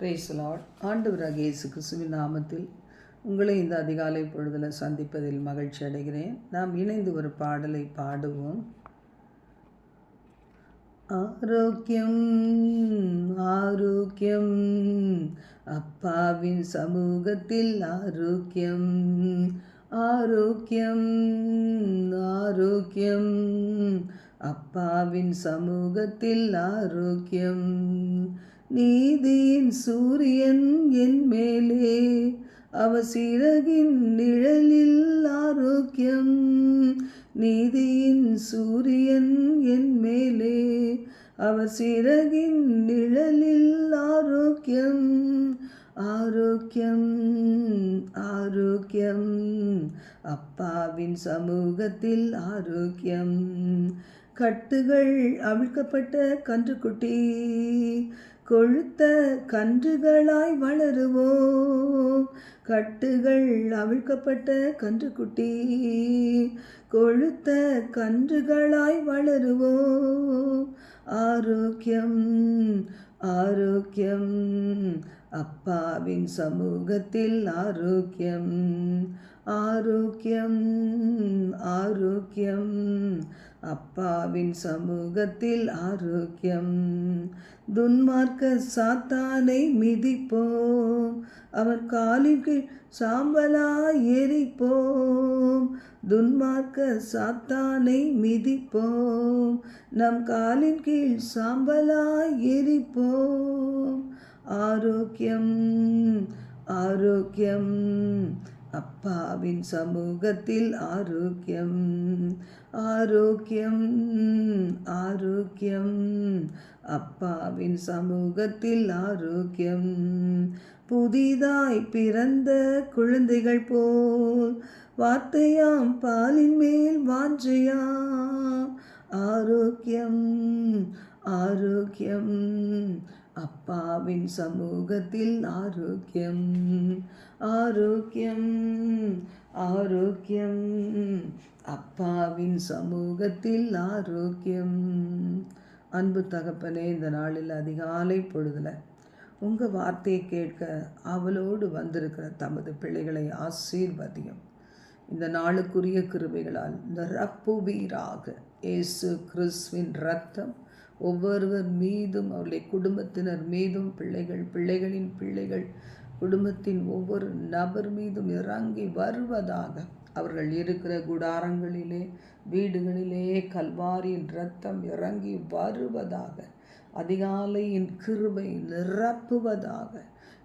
பிரேசலாட் ஆண்டவராக இயேசு கிறிஸ்துவின் நாமத்தில் உங்களை இந்த அதிகாலை பொழுதில் சந்திப்பதில் மகிழ்ச்சி அடைகிறேன். நாம் இணைந்து ஒரு பாடலை பாடுவோம். ஆரோக்கியம் ஆரோக்கியம். அப்பாவின் சமூகத்தில் ஆரோக்கியம். ஆரோக்கியம் ஆரோக்கியம். அப்பாவின் சமூகத்தில் ஆரோக்கியம். நீதியின் சூரியன் என் மேலே அவசிறகின் நிழலில் ஆரோக்கியம். நீதியின் சூரியன் என் மேலே அவசிறகின் நிழலில் ஆரோக்கியம். ஆரோக்கியம் ஆரோக்கியம் அப்பாவின் சமூகத்தில் ஆரோக்கியம். கட்டுகள் அவிழ்க்கப்பட்ட கன்றுக்குட்டி கொழுத்த கன்றுகளாய் வளருவோம். கட்டுகள் அவிழ்க்கப்பட்ட கன்றுக்குட்டி கொழுத்த கன்றுகளாய் வளருவோம். ஆரோக்கியம் ஆரோக்கியம் அப்பாவின் சமூகத்தில் ஆரோக்கியம் ஆரோக்கியம் ஆரோக்கியம் அப்பாவின் சமூகத்தில் ஆரோக்கியம். துன்மார்க்க சாத்தானை மிதிப்போம். அவர் காலின் கீழ் சாம்பலாய் எரிப்போம். துன்மார்க்க சாத்தானை மிதிப்போம். நம் காலின் கீழ் சாம்பலாய் எரிப்போம். ஆரோக்கியம் ஆரோக்கியம் அப்பாவின் சமூகத்தில் ஆரோக்கியம் ஆரோக்கியம் ஆரோக்கியம் அப்பாவின் சமூகத்தில் ஆரோக்கியம் புதிதாய் பிறந்த குழந்தைகள் போல். வார்த்தையாம் பாலின் மேல் வாஞ்சையாம். ஆரோக்கியம் ஆரோக்கியம். அப்பாவின் சமூகத்தில் ஆரோக்கியம் ஆரோக்கியம் ஆரோக்கியம். அப்பாவின் சமூகத்தில் ஆரோக்கியம். அன்பு தகப்பனே இந்த நாளில் அதிகாலை பொழுதில் உங்கள் வார்த்தையை கேட்க அவளோடு வந்திருக்கிற தமது பிள்ளைகளை ஆசீர்வதியும். இந்த நாளுக்குரிய கிருபைகளால் நிரப்புவீராக இயேசு கிறிஸ்துவின் ரத்தம் ஒவ்வொருவர் மீதும் அவருடைய குடும்பத்தினர் மீதும் பிள்ளைகள் பிள்ளைகளின் பிள்ளைகள் குடும்பத்தின் ஒவ்வொரு நபர் மீதும் இறங்கி வருவதாக அவர்கள் இருக்கிற குடாரங்களிலே வீடுகளிலே கல்வாரியின் ரத்தம் இறங்கி வருவதாக அதிகாலையின் கிருபை நிரப்புவதாக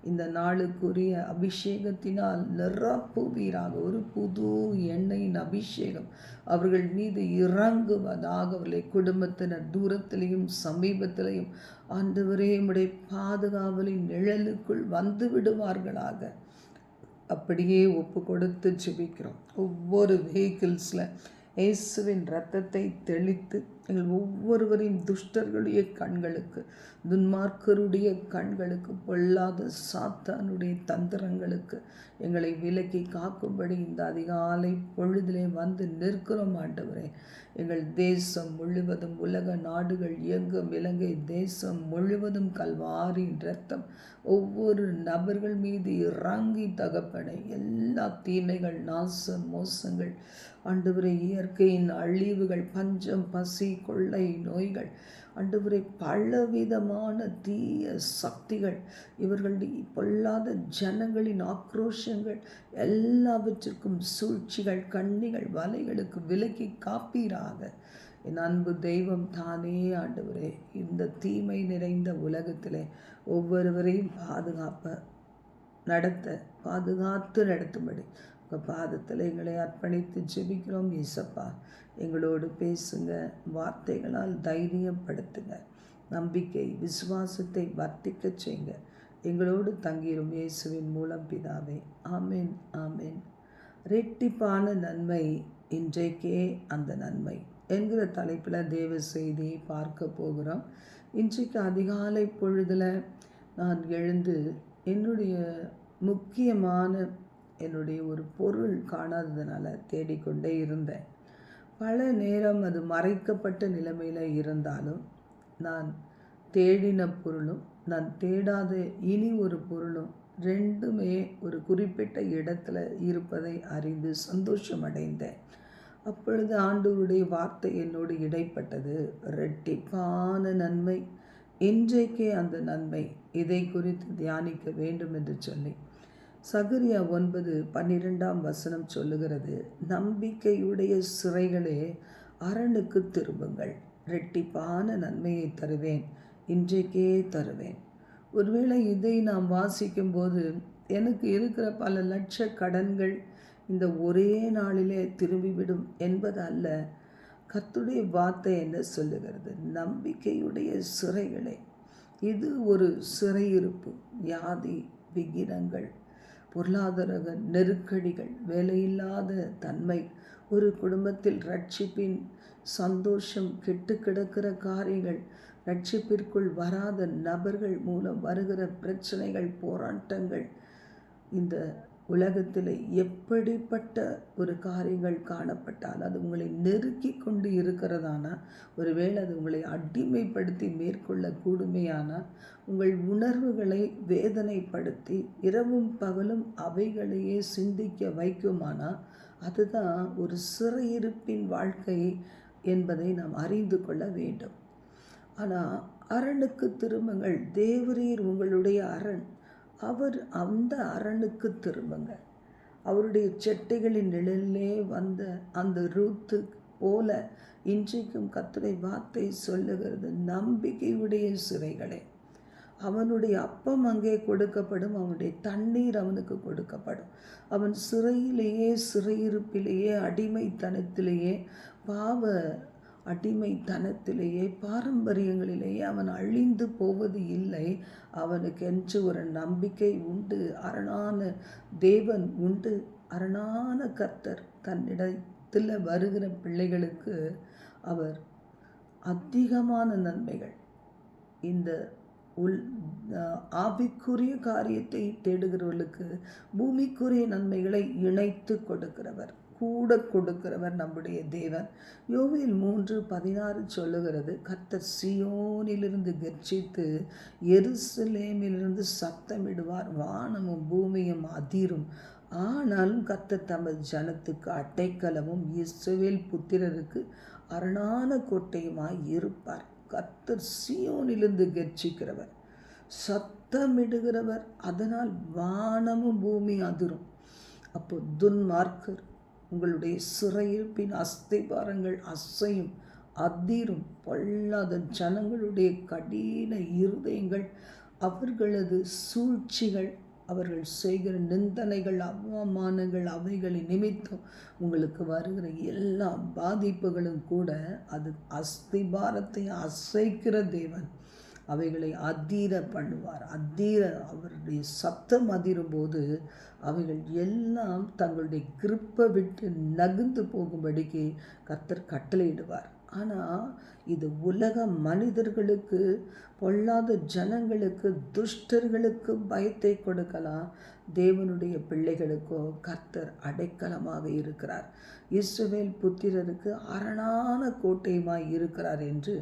இந்த நாளுக்குரிய அபிஷேகத்தினால் நிரப்புவீராக. ஒரு புது எண்ணெயின் அபிஷேகம் அவர்கள் மீது இறங்குவதாக அவர்களை குடும்பத்தினர் தூரத்திலையும் சமீபத்திலையும் ஆண்டவரே உடைய பாதுகாவலின் நிழலுக்குள் வந்து விடுவார்களாக. அப்படியே ஒப்பு கொடுத்து ஜெபிக்கிறோம். ஒவ்வொரு வெஹிக்கிள்ஸில் இயேசுவின் ரத்தத்தை தெளித்து எங்கள் ஒவ்வொருவரின் துஷ்டர்களுடைய கண்களுக்கு துன்மார்க்கருடைய கண்களுக்கு பொல்லாத சாத்தானுடைய தந்திரங்களுக்கு எங்களை விலக்கி காக்கும்படி இந்த அதிகாலை பொழுதிலே வந்து நிற்கிறோம் ஆண்டவரே. எங்கள் தேசம் முழுவதும் உலக நாடுகள் இயங்கும் இலங்கை தேசம் முழுவதும் கல்வாரின் ரத்தம் ஒவ்வொரு நபர்கள் மீது இறங்கி தகப்பனை எல்லா தீமைகள் நாசம் மோசங்கள் ஆண்டவரை இயற்கையின் அழிவுகள் பஞ்சம் பசி கொள்ளை நோய்கள் அண்டுவரை பலவிதமான தீய சக்திகள் இவர்களுடைய பொல்லாத ஜனங்களின் ஆக்ரோஷங்கள் எல்லாவற்றிற்கும் சூழ்ச்சிகள் கண்ணிகள் வலைகளுக்கு விலக்கி காப்பீராக. என் அன்பு தெய்வம் தானே ஆண்டவரே இந்த தீமை நிறைந்த உலகத்திலே ஒவ்வொருவரையும் பாதுகாப்ப நடத்த பாதுகாத்து நடத்தும்படி உங்கள் பாதத்தில் எங்களை அர்ப்பணித்து ஜெபிக்கிறோம் ஈசப்பா. எங்களோடு பேசுங்க வார்த்தைகளால் தைரியப்படுத்துங்க நம்பிக்கை விசுவாசத்தை வர்த்திக்க செய்யுங்க. எங்களோடு தங்கிரும் இயேசுவின் மூலம் பிதாவே. ஆமேன் ஆமேன். ரெட்டிப்பான நன்மை இன்றைக்கே அந்த நன்மை என்கிற தலைப்பில் தேவ செய்தியை பார்க்க போகிறோம். இன்றைக்கு அதிகாலை பொழுதில் நான் எழுந்து என்னுடைய முக்கியமான என்னுடைய ஒரு பொருள் காணாததுனால தேடிக்கொண்டே இருந்தேன். பல நேரம் அது மறைக்கப்பட்ட நிலைமையில் இருந்தாலும் நான் தேடின பொருளும் நான் தேடாத இனி ஒரு பொருளும் ரெண்டுமே ஒரு குறிப்பிட்ட இடத்துல இருப்பதை அறிந்து சந்தோஷமடைந்தேன். அப்பொழுது ஆண்டவருடைய வார்த்தை என்னோடு இடைப்பட்டது. ரெட்டிப்பான நன்மை இன்றைக்கே அந்த நன்மை இதை குறித்து தியானிக்க வேண்டும் என்று சொல்லி சகரியா ஒன்பது பன்னிரெண்டாம் வசனம் சொல்லுகிறது நம்பிக்கையுடைய சிறைகளே அரணுக்கு திரும்புங்கள். ரெட்டிப்பான நன்மையை தருவேன் இன்றைக்கே தருவேன். ஒருவேளை இதை நாம் வாசிக்கும்போது எனக்கு இருக்கிற பல லட்ச கடன்கள் இந்த ஒரே நாளிலே திரும்பிவிடும் என்பது அல்ல. கத்துடைய வார்த்தை என்ன சொல்லுகிறது? நம்பிக்கையுடைய சிறைகளே இது ஒரு சிறையிருப்பு வியாதி விகிரங்கள் பொருளாதார நெருக்கடிகள் வேலையில்லாத தன்மை ஒரு குடும்பத்தில் ரட்சிப்பின் சந்தோஷம் கெட்டு கிடக்கிற காரியங்கள் ரட்சிப்பிற்குள் வராத நபர்கள் மூலம் வருகிற பிரச்சனைகள் போராட்டங்கள் இந்த உலகத்தில் எப்படிப்பட்ட ஒரு காரியங்கள் காணப்பட்டால் அது உங்களை நெருக்கி கொண்டு இருக்கிறதானா ஒருவேளை அது உங்களை அடிமைப்படுத்தி மேற்கொள்ள கூடுமையானால் உங்கள் உணர்வுகளை வேதனைப்படுத்தி இரவும் பகலும் அவைகளையே சிந்திக்க வைக்குமானால் அதுதான் ஒரு சிறையிருப்பின் வாழ்க்கை என்பதை நாம் அறிந்து கொள்ள வேண்டும். ஆனால் அரணுக்கு திரும்புங்கள். தேவரீர் உங்களுடைய அரண். அவர் அந்த அரணுக்கு திரும்புங்க. அவருடைய செட்டைகளின் நிழலிலே வந்த அந்த ரூத்து போல இன்றைக்கும் கத்துரை வார்த்தை சொல்லுகிறது நம்பிக்கையுடைய சிறைகளே. அவனுடைய அப்பம் அங்கே கொடுக்கப்படும் அவனுடைய தண்ணீர் அவனுக்கு கொடுக்கப்படும். அவன் சிறையிலேயே சிறையிருப்பிலேயே அடிமைத்தனத்திலேயே பாவ அடிமைத்தனத்திலேயே பாரம்பரியங்களிலேயே அவன் அழிந்து போவது இல்லை. அவனுக்கென்று ஒரு நம்பிக்கை உண்டு. அரணான தேவன் உண்டு. அரணான கர்த்தர் தன்னிடத்தில் வருகிற பிள்ளைகளுக்கு அவர் அதிகமான நன்மைகள். இந்த உள் ஆவிக்குரிய காரியத்தை தேடுகிறவர்களுக்கு பூமிக்குரிய நன்மைகளை இணைத்து கொடுக்கிறவர். கூட கொடுக்கிறவர் நம்முடைய தேவன். யோவில் மூன்று பதினாறு சொல்லுகிறது கர்த்தர் சியோனிலிருந்து கர்ச்சித்து எருசலேமிலிருந்து சத்தமிடுவார் வானமும் பூமியும் அதிரும். ஆனாலும் கர்த்தர் தமது ஜனத்துக்கு அட்டைக்கலமும் இஸ்ரவேல் புத்திரருக்கு அரணான கோட்டையுமாய் இருப்பார். கர்த்தர் சியோனிலிருந்து கர்ச்சிக்கிறவர் சத்தமிடுகிறவர் அதனால் வானமும் பூமி அதிரும். அப்போ துன்மார்க்கர் உங்களுடைய சிறையிருப்பின் அஸ்திபாரங்கள் அசையும் அதிரும் பொல்லாத ஜனங்களுடைய கடின இருதயங்கள் அவர்களது சூழ்ச்சிகள் அவர்கள் செய்கிற நிந்தனைகள் அவமானங்கள் அவைகளை நிமித்தம் உங்களுக்கு வருகிற எல்லா பாதிப்புகளும் கூட அது அஸ்திபாரத்தை அசைக்கிற தேவன். அவைகளை அதீர பண்ணுவார் அதீர அவருடைய சத்தம் அதிரும்போது அவைகள் எல்லாம் தங்களுடைய கிருப்பை விட்டு நகுந்து போகும்படிக்கு கர்த்தர் கட்டளையிடுவார். ஆனால் இது உலக மனிதர்களுக்கு பொல்லாத ஜனங்களுக்கு துஷ்டர்களுக்கு பயத்தை கொடுக்கலாம். தேவனுடைய பிள்ளைகளுக்கோ கர்த்தர் அடைக்கலமாக இருக்கிறார். இஸ்ரவேல் புத்திரருக்கு அரணான கோட்டையுமாய் இருக்கிறார் என்று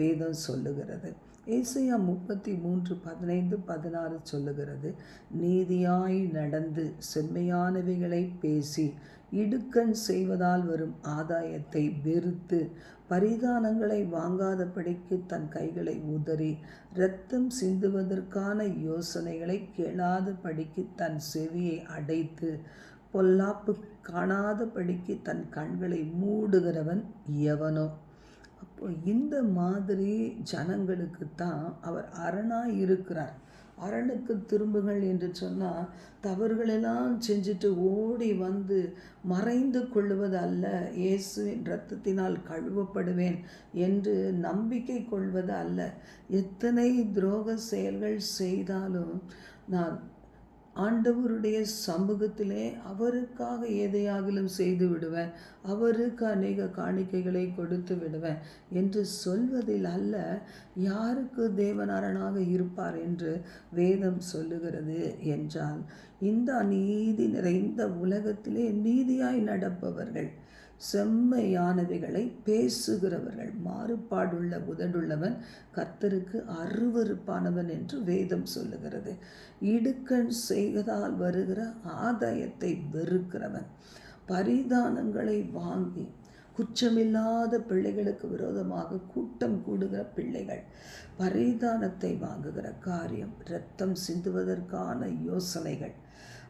வேதம் சொல்லுகிறது. ஏசையா முப்பத்தி மூன்று பதினைந்து பதினாறு சொல்லுகிறது நீதியாய் நடந்து செம்மையானவைகளை பேசி இடுக்கண் செய்வதால் வரும் ஆதாயத்தை வெறுத்து பரிதானங்களை வாங்காதபடிக்கு தன் கைகளை உதறி இரத்தம் சிந்துவதற்கான யோசனைகளை கேளாதபடிக்கு தன் செவியை அடைத்து பொல்லாப்பு காணாதபடிக்கு தன் கண்களை மூடுகிறவன் எவனோ. அப்போ இந்த மாதிரி ஜனங்களுக்கு தான் அவர் அரணாக இருக்கிறார். அரணுக்கு திரும்புங்கள் என்று சொன்னால் தவறுகளெல்லாம் செஞ்சுட்டு ஓடி வந்து மறைந்து கொள்வது அல்ல. இயேசுவின் இரத்தத்தினால் கழுவப்படுவேன் என்று நம்பிக்கை கொள்வது அல்ல. எத்தனை துரோக செயல்கள் செய்தாலும் நான் ஆண்டவருடைய சமூகத்திலே அவருக்காக எதையாகிலும் செய்து விடுவேன். அவருக்கு அநேக காணிக்கைகளை கொடுத்து விடுவேன் என்று சொல்வதில் அல்ல யாருக்கு தேவனாரனாக இருப்பார் என்று வேதம் சொல்லுகிறது என்றால் இந்த நீதி நிறைந்த உலகத்திலே நீதியாய் நடப்பவர்கள் செம்மையானவைகளை பேசுகிறவர்கள் மாறுபாடுள்ள உதடுள்ளவன் கர்த்தருக்கு அருவருப்பானவன் என்று வேதம் சொல்லுகிறது. இடுக்கண் செய்வதால் வருகிற ஆதாயத்தை வெறுக்கிறவன். பரிதானங்களை வாங்கி குற்றமில்லாத பிள்ளைகளுக்கு விரோதமாக கூட்டம் கூடுகிற பிள்ளைகள் பரிதானத்தை வாங்குகிற காரியம் இரத்தம் சிந்துவதற்கான யோசனைகள்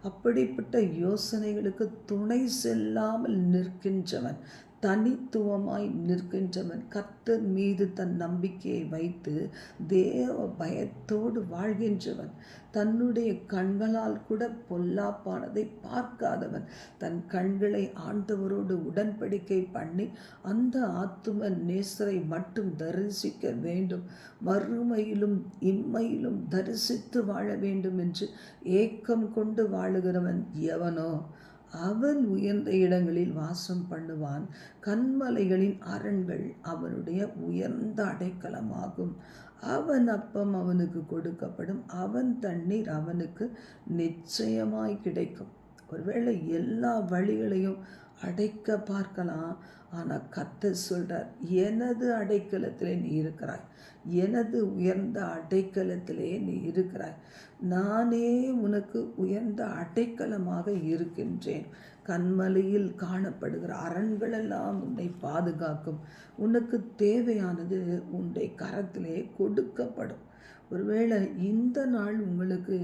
அப்படிப்பட்ட யோசனைகளுக்கு துணை செல்லாமல் நிற்கின்றவன். தனித்துவமாய் நிற்கின்றவன் கர்த்தர் மீது தன் நம்பிக்கையை வைத்து தேவ பயத்தோடு வாழ்கின்றவன். தன்னுடைய கண்களால் கூட பொல்லாப்பானதை பார்க்காதவன். தன் கண்களை ஆண்டவரோடு உடன்படிக்கை பண்ணி அந்த ஆத்தும நேசரை மட்டும் தரிசிக்க வேண்டும். மறுமையிலும் இம்மையிலும் தரிசித்து வாழ வேண்டும் என்று ஏக்கம் கொண்டு வாழுகிறவன் எவனோ? அவன் உயர்ந்த இடங்களில் வாசம் பண்ணுவான். கண்மலைகளின் அரண்கள் அவனுடைய உயர்ந்த அடைக்கலமாகும். அவன் அப்பம் அவனுக்கு கொடுக்கப்படும். அவன் தண்ணீர் அவனுக்கு நிச்சயமாய் கிடைக்கும். ஒருவேளை எல்லா வழிகளையும் அடைக்க பார்க்கலாம். ஆனால் கத்த சொல்கிறார் எனது அடைக்கலத்திலே நீ இருக்கிறாய். எனது உயர்ந்த அடைக்கலத்திலே நீ இருக்கிறாய். நானே உனக்கு உயர்ந்த அடைக்கலமாக இருக்கின்றேன். கண்மலையில் காணப்படுகிற அரண்களெல்லாம் உன்னை பாதுகாக்கும். உனக்கு தேவையானது உன்னை கரத்திலே கொடுக்கப்படும். ஒருவேளை இந்த நாள் உங்களுக்கு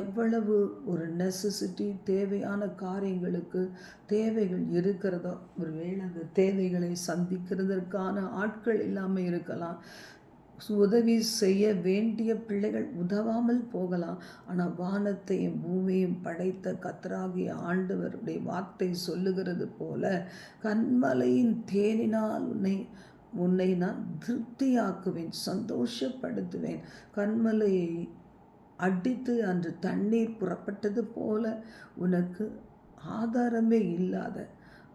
எவ்வளவு ஒரு நெசசிட்டி தேவையான காரியங்களுக்கு தேவைகள் இருக்கிறதோ ஒருவேளை அந்த தேவைகளை சந்திக்கிறதற்கான ஆட்கள் இல்லாமல் இருக்கலாம். உதவி செய்ய வேண்டிய பிள்ளைகள் உதவாமல் போகலாம். ஆனால் வானத்தையும் பூமியையும் படைத்த கத்தராகிய ஆண்டவருடைய வார்த்தை சொல்லுகிறது போல கண்மலையின் தேனினால் உன்னை உன்னை நான் திருப்தியாக்குவேன் சந்தோஷப்படுத்துவேன். கண்மலையை அடித்து அன்று தண்ணீர் புறப்பட்டது போல உனக்கு ஆதாரமே இல்லாத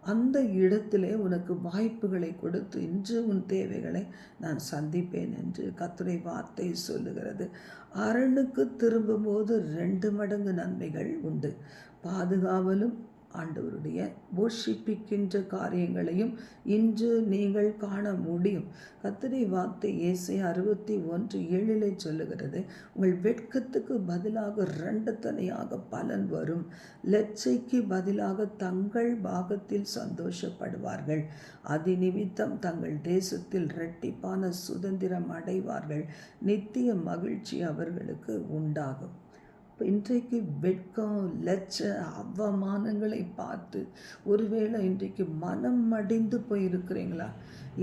அந்த இடத்திலே உனக்கு வாய்ப்புகளை கொடுத்து இன்று உன் தேவைகளை நான் சந்திப்பேன் என்று கத்துரை வார்த்தை சொல்லுகிறது. அரணுக்கு திரும்பும்போது ரெண்டு மடங்கு நன்மைகள் உண்டு. பாதுகாவலும் ஆண்டவருடைய போஷிப்பிக்கின்ற காரியங்களையும் இன்று நீங்கள் காண முடியும். கத்திரை வார்த்தை இயேசை அறுபத்தி ஒன்று ஏழிலே சொல்லுகிறது உங்கள் வெட்கத்துக்கு பதிலாக ரெண்டு தனியாக பலன் வரும். லட்சைக்கு பதிலாக தங்கள் பாகத்தில் சந்தோஷப்படுவார்கள். அதி நிமித்தம் தங்கள் தேசத்தில் இரட்டிப்பான சுதந்திரம் அடைவார்கள். நித்திய மகிழ்ச்சி அவர்களுக்கு உண்டாகும். இன்றைக்கு வெட்கம் லட்ச அவமானங்களை பார்த்து ஒருவேளை இன்றைக்கு மனம் மடிந்து போயிருக்கிறீங்களா?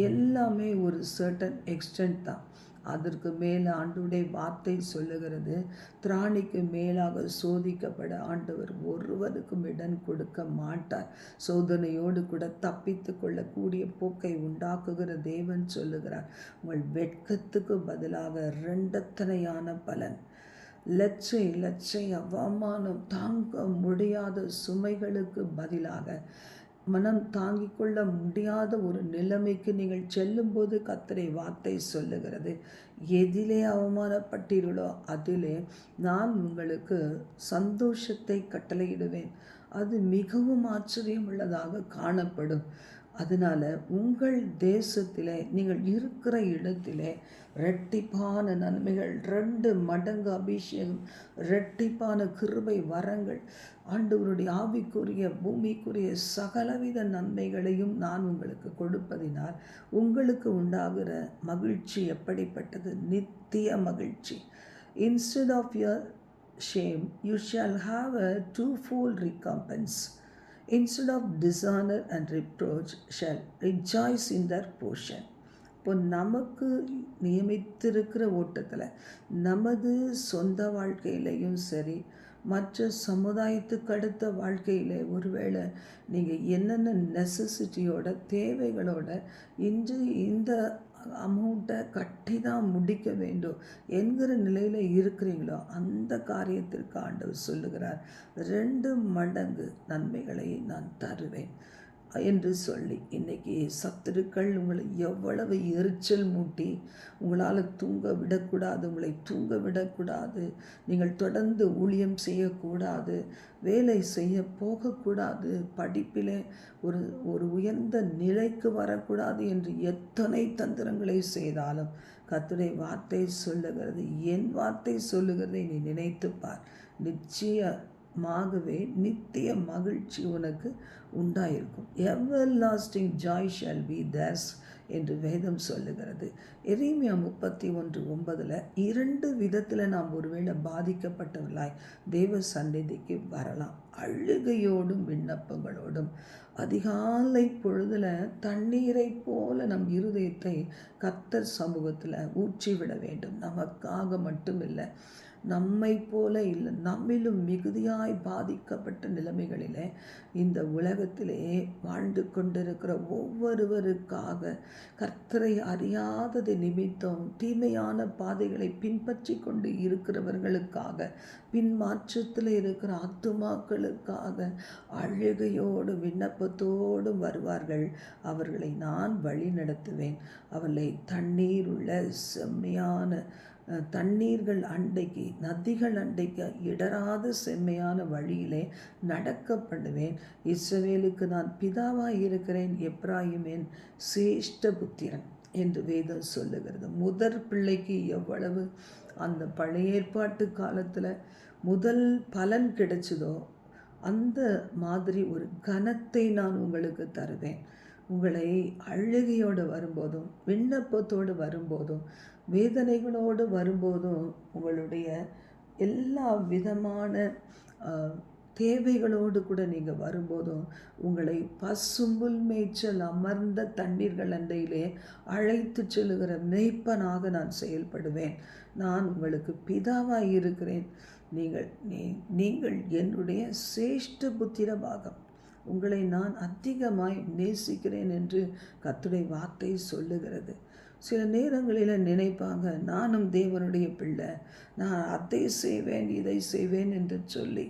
எல்லாமே ஒரு சர்டன் எக்ஸ்டென்ட் தான். அதற்கு மேலே ஆண்டுடைய வார்த்தை சொல்லுகிறது திராணிக்கு மேலாக சோதிக்கப்பட ஆண்டவர் ஒருவருக்கும் இடம் கொடுக்க மாட்டார். சோதனையோடு கூட தப்பித்து கொள்ளக்கூடிய போக்கை உண்டாக்குகிற தேவன் சொல்லுகிறார் உங்கள் வெட்கத்துக்கு பதிலாக ரெண்டத்தனையான பலன். லட்சை லட்சை அவமானம் தாங்க முடியாத சுமைகளுக்கு பதிலாக மனம் தாங்கிக் கொள்ள முடியாத ஒரு நிலைமைக்கு நீங்கள் செல்லும்போது கத்தரை வார்த்தை சொல்லுகிறது. எதிலே அவமானப்பட்டீர்களோ அதிலே நான் உங்களுக்கு சந்தோஷத்தை கட்டளையிடுவேன். அது மிகவும் ஆச்சரியம் உள்ளதாக காணப்படும். அதனால் உங்கள் தேசத்தில் நீங்கள் இருக்கிற இடத்துல ரெட்டிப்பான நன்மைகள் ரெண்டு மடங்கு அபிஷேகம் ரெட்டிப்பான கிருபை வரங்கள். ஆண்டவருடைய ஆவிக்குரிய பூமிக்குரிய சகலவித நன்மைகளையும் நான் உங்களுக்கு கொடுப்பதினால் உங்களுக்கு உண்டாகிற மகிழ்ச்சி எப்படிப்பட்டது? நித்திய மகிழ்ச்சி. Instead of your shame you shall have a twofold recompense instead of dishonour and reproach shall rejoice in their portion இப்போ நமக்கு நியமித்திருக்கிற ஓட்டத்தில் நமது சொந்த வாழ்க்கையிலையும் சரி மற்ற சமுதாயத்துக்கு அடுத்த வாழ்க்கையில் ஒருவேளை நீங்கள் என்னென்ன நெசசிட்டியோட தேவைகளோட இன்று இந்த அமௌண்ட்டை கட்டி தான் முடிக்க வேண்டும். என்கிற நிலையில் இருக்கிறீங்களோ அந்த காரியத்திற்கு ஆண்டவர் சொல்லுகிறார். ரெண்டு மடங்கு நன்மைகளை நான் தருவேன். என்று சொல்லி இன்றைக்கி சத்துருக்கள் உங்களை எவ்வளவு எரிச்சல் மூட்டி உங்களால் தூங்க விடக்கூடாது உங்களை தூங்க விடக்கூடாது நீங்கள் தொடர்ந்து ஊழியம் செய்யக்கூடாது வேலை செய்ய போகக்கூடாது படிப்பிலே ஒரு ஒரு உயர்ந்த நிலைக்கு வரக்கூடாது என்று எத்தனை தந்திரங்களை செய்தாலும் கத்துடைய வார்த்தை சொல்லுகிறது என் வார்த்தை சொல்லுகிறதை நீ நினைத்துப்பார் நிச்சயமாகவே நித்திய மகிழ்ச்சி உனக்கு உண்டாயிருக்கும். Everlasting joy shall be theirs என்று வேதம் சொல்லுகிறது. எரேமியா முப்பத்தி ஒன்று ஒன்பதில் இரண்டு விதத்தில் நாம் ஒருவேளை பாதிக்கப்பட்டவர்களாய் தேவ சந்நிதிக்கு வரலாம். அழுகையோடும் விண்ணப்பங்களோடும். அதிகாலை பொழுதில் தண்ணீரை போல நம் இருதயத்தை கத்தர் சமூகத்தில் ஊற்றிவிட வேண்டும். நமக்காக மட்டும் இல்லை நம்மை போல இல்லை நம்மிலும் மிகுதியாய் பாதிக்கப்பட்ட நிலைமைகளிலே இந்த உலகத்திலே வாழ்ந்து கொண்டிருக்கிற ஒவ்வொருவருக்காக கர்த்தரை அறியாதது நிமித்தம் தீமையான பாதைகளை பின்பற்றி கொண்டு இருக்கிறவர்களுக்காக பின்மாற்றத்தில் இருக்கிற ஆத்துமாக்களுக்காக அழுகையோடு விண்ணப்பத்தோடும் வருவார்கள். அவர்களை நான் வழி நடத்துவேன் அவர்களை தண்ணீர் உள்ள செம்மையான தண்ணீர்கள் அண்டைக்கு நதிகள் அண்டைக்கு இடராத செம்மையான வழியிலே நடக்க பண்ணுவேன் இஸ்ரவேலுக்கு நான் பிதாவாக இருக்கிறேன் எப்ராஹிமேன் சிரேஷ்ட புத்திரன் என்று வேதம் சொல்லுகிறது. முதற் பிள்ளைக்கு எவ்வளவு அந்த பழைய ஏற்பாட்டு காலத்தில் முதல் பலன் கிடைச்சதோ அந்த மாதிரி ஒரு கனத்தை நான் உங்களுக்கு தருவேன். உங்களை அழுகையோடு வரும்போதும் விண்ணப்பத்தோடு வரும்போதும் வேதனைகளோடு வரும்போதும் உங்களுடைய எல்லா விதமான தேவைகளோடு கூட நீங்கள் வரும்போதும் உங்களை பசும்புல் மேய்ச்சல் அமர்ந்த தண்ணீர்கள் அண்டையிலே அழைத்து செல்லுகிற மெய்ப்பனாக நான் செயல்படுவேன். நான் உங்களுக்கு பிதாவாக இருக்கிறேன். நீங்கள் நீ நீங்கள் என்னுடைய சிரேஷ்ட புத்திர பாகம் உங்களை நான் அதிகமாய் நேசிக்கிறேன் என்று கத்துடைய வார்த்தை சொல்லுகிறது. சில நேரங்களில் நினைப்பாங்க நானும் தேவனுடைய பிள்ளை. நான் அதை செய்வேன் இதை செய்வேன் என்று சொல்லி.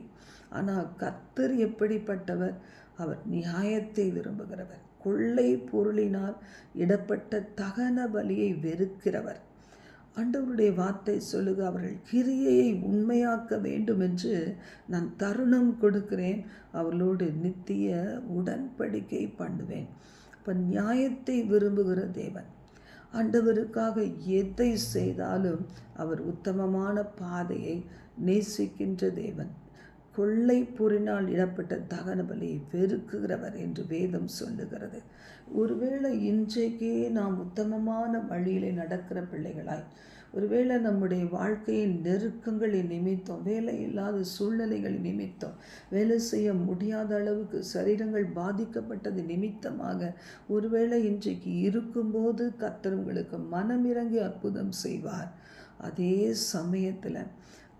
ஆனால் கத்தர் எப்படிப்பட்டவர்? அவர் நியாயத்தை விரும்புகிறவர். கொள்ளை பொருளினால் இடப்பட்ட தகன பலியை வெறுக்கிறவர். ஆண்டவருடைய வார்த்தை சொல்லுக அவர்கள் கிரியையை உண்மையாக்க வேண்டும் என்று நான் தருணம் கொடுக்கிறேன். அவர்களோடு நித்திய உடன்படிக்கை பண்ணுவேன். இப்போ நியாயத்தை விரும்புகிற தேவன் ஆண்டவருக்காக எதை செய்தாலும் அவர் உத்தமமான பாதையை நேசிக்கின்ற தேவன். கொள்ளை பொறினால் இடப்பட்ட தகன பலியை வெறுக்குகிறவர் என்று வேதம் சொல்லுகிறது. ஒருவேளை இன்றைக்கே நாம் உத்தமமான வழியிலே நடக்கிற பிள்ளைகளாய் ஒருவேளை நம்முடைய வாழ்க்கையின் நெருக்கங்களின் நிமித்தம் வேலை இல்லாத சூழ்நிலைகளின் நிமித்தம் வேலை செய்ய முடியாத அளவுக்கு சரீரங்கள் பாதிக்கப்பட்டது நிமித்தமாக ஒருவேளை இன்றைக்கு இருக்கும்போது கர்த்தர் உங்களுக்கு மனமிறங்கி அற்புதம் செய்வார். அதே சமயத்தில்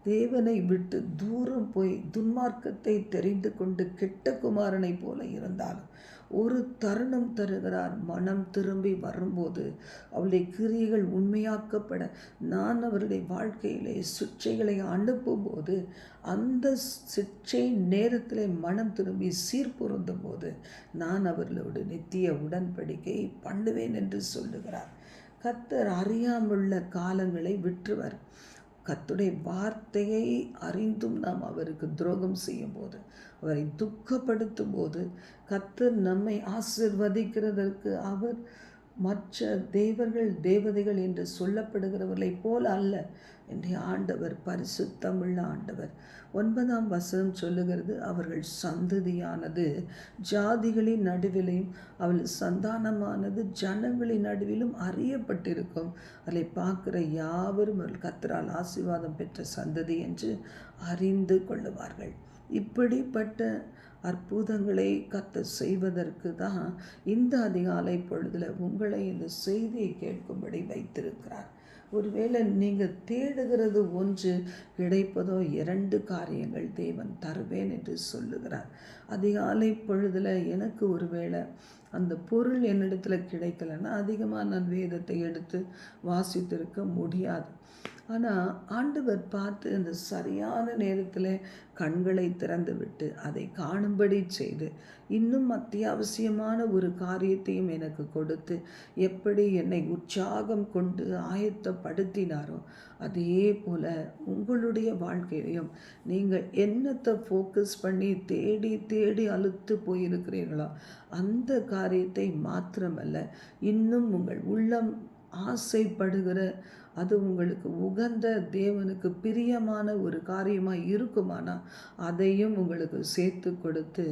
தேவனை விட்டு தூரம் போய் துன்மார்க்கத்தை தெரிந்து கொண்டு கெட்ட குமாரனை போல இருந்தாலும் ஒரு தருணம் தருகிறார். மனம் திரும்பி வரும்போது அவளுடைய கிரியைகள் உண்மையாக்கப்பட நான் அவருடைய வாழ்க்கையிலே சிக்ஷைகளை அனுப்பும்போது அந்த சிக்ஷை நேரத்தில் மனம் திரும்பி சீர்பொருந்தும் போது நான் அவர்களோடு நித்திய உடன்படிக்கை பண்ணுவேன் என்று சொல்லுகிறார். கத்தர் அறியாமுள்ள காலங்களை விற்றுவர். கத்துடைய வார்த்தையை அறிந்தும் நாம் அவருக்கு துரோகம் செய்யும் போது அவரை துக்கப்படுத்தும் போது கத்தர் நம்மை ஆசிர்வதிக்கிறதற்கு அவர் மற்ற தேவர்கள் தேவதைகள் என்று சொல்லப்படுகிறவர்களைப் போல் அல்ல. என்று ஆண்டவர் பரிசுத்தமுள்ள ஆண்டவர். ஒன்பதாம் வசனம் சொல்லுகிறது அவர்கள் சந்ததியானது ஜாதிகளின் நடுவிலையும் அவள் சந்தானமானது ஜனங்களின் நடுவிலும் அறியப்பட்டிருக்கும். அதை பார்க்குற யாவரும் அவள் கத்தரால் ஆசீர்வாதம் பெற்ற சந்ததி என்று அறிந்து கொள்ளுவார்கள். இப்படிப்பட்ட அற்புதங்களை கத்த செய்வதற்கு தான் இந்த அதிகாலை பொழுதில் உங்களை இந்த செய்தியை கேட்கும்படி வைத்திருக்கிறார். ஒருவேளை நீங்கள் தேடுகிறது ஒன்று கிடைப்பதோ இரண்டு காரியங்கள் தேவன் தருவேன் என்று சொல்லுகிறார். அதிகாலை பொழுதில் எனக்கு ஒருவேளை அந்த பொருள் என்னிடத்தில் கிடைக்கலன்னா அதிகமாக நான் வேதத்தை எடுத்து வாசித்திருக்க முடியாது. ஆனால் ஆண்டவர் பார்த்து அந்த சரியான நேரத்தில் கண்களை திறந்து விட்டு அதை காணும்படி செய்து இன்னும் அத்தியாவசியமான ஒரு காரியத்தையும் எனக்கு கொடுத்து எப்படி என்னை உற்சாகம் கொண்டு ஆயத்தப்படுத்தினாரோ அதே போல் உங்களுடைய வாழ்க்கையிலையும் நீங்கள் என்னத்தை ஃபோக்கஸ் பண்ணி தேடி தேடி அழுத்து போயிருக்கிறீர்களோ அந்த காரியத்தை மாத்திரமல்ல இன்னும் உங்கள் உள்ளம் ஆசைப்படுகிற அது உங்களுக்கு உகந்த தேவனுக்கு பிரியமான ஒரு காரியமாக இருக்குமானா அதையும் உங்களுக்கு சேர்த்து கொடுத்து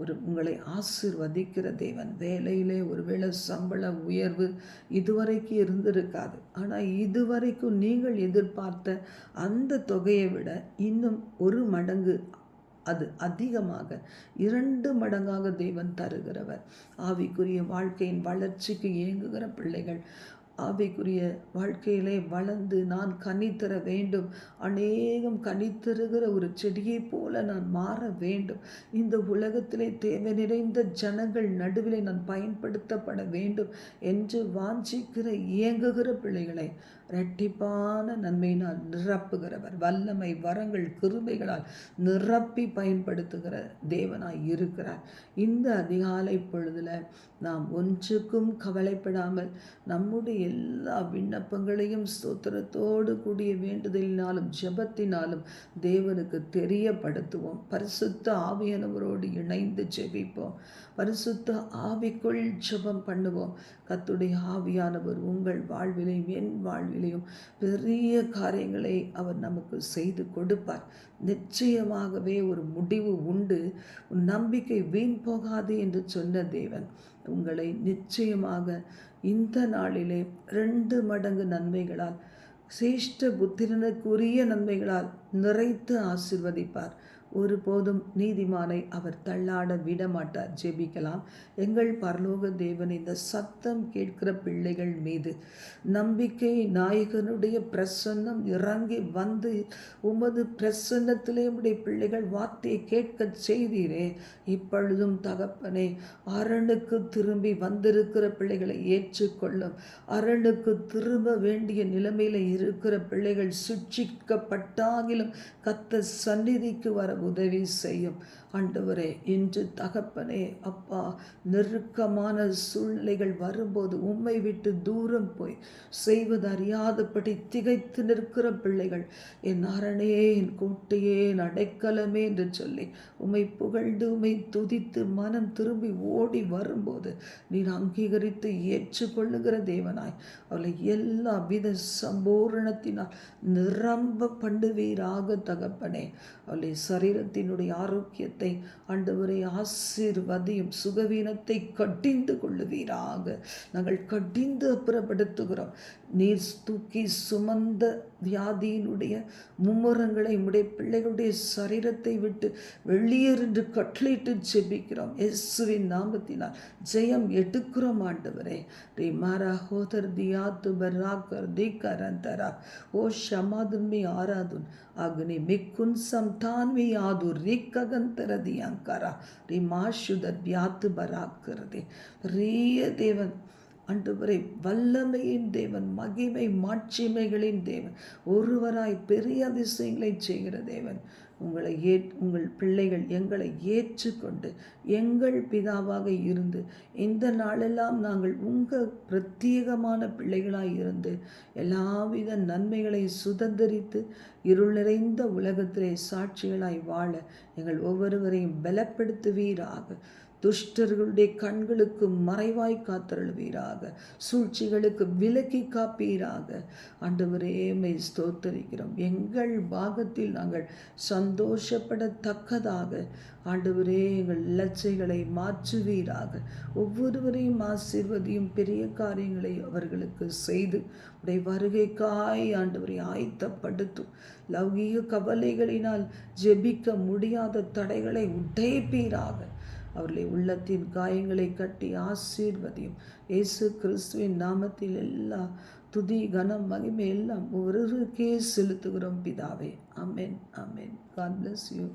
ஒரு உங்களை ஆசிர்வதிக்கிற தேவன். வேலையிலே ஒருவேளை சம்பள உயர்வு இதுவரைக்கும் இருந்திருக்காது. ஆனால் இதுவரைக்கும் நீங்கள் எதிர்பார்த்த அந்த தொகையை விட இன்னும் ஒரு மடங்கு அது அதிகமாக இரண்டு மடங்காக தேவன் தருகிறவர். ஆவிக்குரிய வாழ்க்கையின் வளர்ச்சிக்கு இயங்குகிற பிள்ளைகள் ஆவிக்குரிய வாழ்க்கையிலே வளர்ந்து நான் கனித்தர வேண்டும். அநேகம் கனித்தருகிற ஒரு செடியைப் போல நான் மாற வேண்டும். இந்த உலகத்திலே தேவை நிறைந்த ஜனங்கள் நடுவிலே நான் பயன்படுத்தப்பட வேண்டும் என்று வாஞ்சிக்கிற இயங்குகிற பிள்ளைகளை இரட்டிப்பான நன்மையினால் நிரப்புகிறவர் வல்லமை வரங்கள் கிருபைகளால் நிரப்பி பயன்படுத்துகிற தேவனாய் இருக்கிறார். இந்த அதிகாலை பொழுதில் நாம் ஒன்றுக்கும் கவலைப்படாமல் நம்முடைய எல்லா விண்ணப்பங்களையும் ஸ்தோத்திரத்தோடு கூடிய வேண்டுதலினாலும் ஜெபத்தினாலும் தேவனுக்கு தெரியப்படுத்துவோம். பரிசுத்த ஆவியானவரோடு இணைந்து ஜெபிப்போம். பரிசுத்த ஆவிக்குள் ஜெபம் பண்ணுவோம். கத்துடைய ஆவியானவர் உங்கள் வாழ்விலையும் என் வாழ்விலையும் பெரிய காரியங்களை அவர் நமக்கு செய்து கொடுப்பார். நிச்சயமாகவே ஒரு முடிவு உண்டு. நம்பிக்கை வீண் போகாது என்று சொன்ன தேவன். உங்களை நிச்சயமாக இந்த நாளிலே ரெண்டு மடங்கு நன்மைகளால் சிரேஷ்ட புத்திரனுக்குரிய நன்மைகளால் நிறைத்து ஆசிர்வதிப்பார். ஒருபோதும் நீதிமானை அவர் தள்ளாட விடமாட்டார். ஜெபிக்கலாம். எங்கள் பரலோக தேவன் இந்த சத்தம் கேட்கிற பிள்ளைகள் மீது நம்பிக்கை நாயகனுடைய பிரசன்னம் இறங்கி வந்து உமது பிரசன்னத்திலே உடைய பிள்ளைகள் வார்த்தையை கேட்க செய்தீரே. இப்பொழுதும் தகப்பனே அரணுக்கு திரும்பி வந்திருக்கிற பிள்ளைகளை ஏற்றுக்கொள்ளும். அரணுக்கு திரும்ப வேண்டிய நிலைமையில் இருக்கிற பிள்ளைகள் சுட்சிக்கப்பட்டாகிலும் கத்த சந்நிதிக்கு வர உதவி செய்யும். ஆண்டவரே இன்று தகப்பனே அப்பா நெருக்கமான சூழ்நிலைகள் வரும்போது உம்மை விட்டு தூரம் போய் செய்வது அறியாதபடி திகைத்து நிற்கிற பிள்ளைகள் என் அரணே என் கோட்டையே என் அடைக்கலமே என்று சொல்லி உம்மை புகழ்ந்து உமை துதித்து மனம் திரும்பி ஓடி வரும்போது நீர் அங்கீகரித்து ஏற்றுக்கொள்ளுகிற தேவனாய் அவளை எல்லா வித சம்பூரணத்தினால் நிரம்ப பண்ணுவீராக தகப்பனே. அவளை சரி சரீரத்தினுடைய ஆரோக்கியத்தை ஆண்டவரை ஆசீர்வதையும் சுகவீனத்தை கட்டிந்து கொள்ளுவீராக. நாங்கள் கட்டிந்து அப்புறப்படுத்துகிறோம். நீர் தூக்கி சுமந்த வியாதியினுடைய மும்முரங்களை உடைய பிள்ளைகளுடைய சரீரத்தை விட்டு வெளியேறின்று கட்டளையிட்டு ஜெபிக்கிறோம். எஸ்வின் நாமத்தினால் ஜெயம் எடுக்கிறோம் ஆண்டவரே. ரே மாரா ஹோதர் தியாத்து தி தீக்கரந்தரா ஓ ஷமாதுன்மி ஆராதுன். அக்னி மிக்குன் சம்தான்வி யாது ரிக்ககந்தரதி அங்கரா. ரே மாஷுதர் வியாத்து பராக்கிறதே பெரிய தேவன் அன்றுவரை வல்லமையின் தேவன் மகிமை மாட்சிமைகளின் தேவன் ஒருவராய் பெரிய அதிசயங்களை செய்கிற தேவன். உங்களை ஏ உங்கள் பிள்ளைகள் எங்களை ஏற்றுக்கொண்டு எங்கள் பிதாவாக இருந்து இந்த நாளெல்லாம் நாங்கள் உங்கள் பிரத்யேகமான பிள்ளைகளாய் இருந்து எல்லாவித நன்மைகளை சுதந்திரித்து இருள் நிறைந்த உலகத்திலே சாட்சிகளாய் வாழ எங்கள் ஒவ்வொருவரையும் பலப்படுத்துவீராக. துஷ்டர்களுடைய கண்களுக்கு மறைவாய் காத்தருள்வீராக. சூழ்ச்சிகளுக்கு விலக்கி காப்பீராக. ஆண்டவரேமை ஸ்தோத்தரிக்கிறோம். எங்கள் பாகத்தில் நாங்கள் சந்தோஷப்படத்தக்கதாக. ஆண்டவரே எங்கள் இலச்சைகளை மாற்றுவீராக. ஒவ்வொருவரையும் ஆசிர்வதியும் பெரிய காரியங்களை அவர்களுக்கு செய்து உடைய வருகைக்காய் ஆண்டவரை ஆயத்தப்படுத்தும். லௌகீக கவலைகளினால் ஜெபிக்க முடியாத தடைகளை உடைப்பீராக. அவர்களை உள்ளத்தின் காயங்களை கட்டி ஆசீர்வதியும். இயேசு கிறிஸ்துவின் நாமத்தில் எல்லா துதி கனம் மகிமை எல்லாம் ஒருவருக்கே செலுத்துகிறோம் பிதாவே. Amen amen God bless you